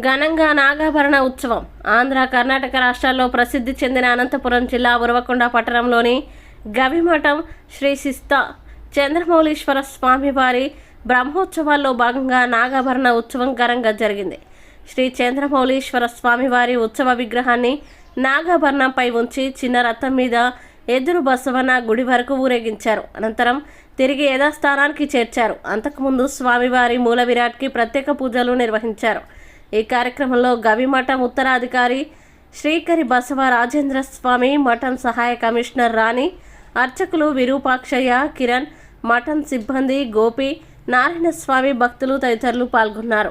ఘనంగా నాగాభరణ ఉత్సవం. ఆంధ్ర కర్ణాటక రాష్ట్రాల్లో ప్రసిద్ధి చెందిన అనంతపురం జిల్లా ఉరవకొండ పట్టణంలోని గవిమఠం శ్రీ శిస్త చంద్రమౌళీశ్వర స్వామివారి బ్రహ్మోత్సవాల్లో భాగంగా నాగాభరణ ఉత్సవం ఘనంగా జరిగింది. శ్రీ చంద్రమౌళీశ్వర స్వామివారి ఉత్సవ విగ్రహాన్ని నాగాభరణంపై ఉంచి చిన్న రథం మీద ఎదురు బసవన గుడి వరకు ఊరేగించారు. అనంతరం తిరిగి యథాస్థానానికి చేర్చారు. అంతకుముందు స్వామివారి మూల విరాట్కి ప్రత్యేక పూజలు నిర్వహించారు. ఈ కార్యక్రమంలో గవిమఠం ఉత్తరాధికారి శ్రీకరి బసవ రాజేంద్ర స్వామి మఠం సహాయ కమిషనర్ రాణి అర్చకులు విరూపాక్షయ్య కిరణ్ మఠం సిబ్బంది గోపి నారాయణ స్వామి భక్తులు తదితరులు పాల్గొన్నారు.